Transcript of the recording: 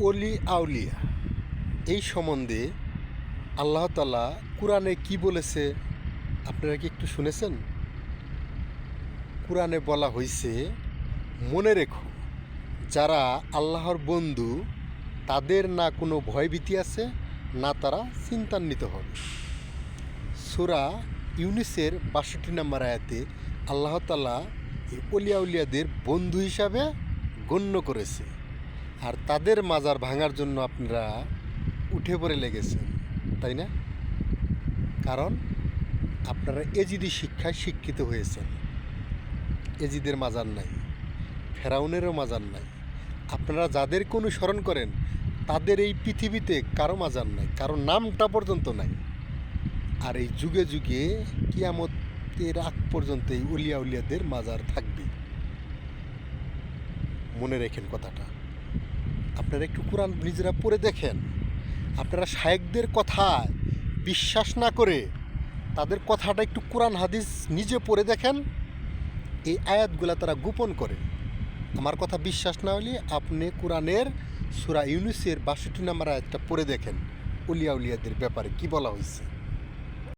অলি আউলিয়া। এই সম্বন্ধে আল্লাহ তালা কোরআনে কি বলেছে আপনারা কি একটু শুনেছেন? কোরআনে বলা হয়েছে মনে রেখো, যারা আল্লাহর বন্ধু, তাদের না কোনো ভয়ভীতি আছে, না তারা চিন্তান্বিত হবে। সুরা ইউনিসের বাষট্টি নম্বর আয়াতে আল্লাহ তালা এই অলিয়া উলিয়াদের বন্ধু হিসাবে গণ্য করেছে। আর তাদের মাজার ভাঙার জন্য আপনারা উঠে পড়ে লেগেছেন, তাই না? কারণ আপনারা এজিদি শিক্ষায় শিক্ষিত হয়েছেন। এজিদের মাজার নাই, ফেরাউনেরও মাজার নাই। আপনারা যাদেরকে অনুসরণ করেন, তাদের এই পৃথিবীতে কারও মাজার নাই, কারও নামটা পর্যন্ত নাই। আর এই যুগে যুগে কিয়ামতের আগ পর্যন্ত এই উলিয়া উলিয়াদের মাজার থাকবে। মনে রেখেন কথাটা। আপনারা একটু কোরআন নিজেরা পড়ে দেখেন। আপনারা শায়েকদের কথায় বিশ্বাস না করে তাদের কথাটা একটু কোরআন হাদিস নিজে পড়ে দেখেন। এই আয়াতগুলা তারা গোপন করে। আমার কথা বিশ্বাস না হলে আপনি কোরআনের সুরা ইউনুসের বাষট্টি নাম্বার আয়াতটা পড়ে দেখেন। উলিয়া উলিয়াদের ব্যাপারে কি বলা হয়েছে?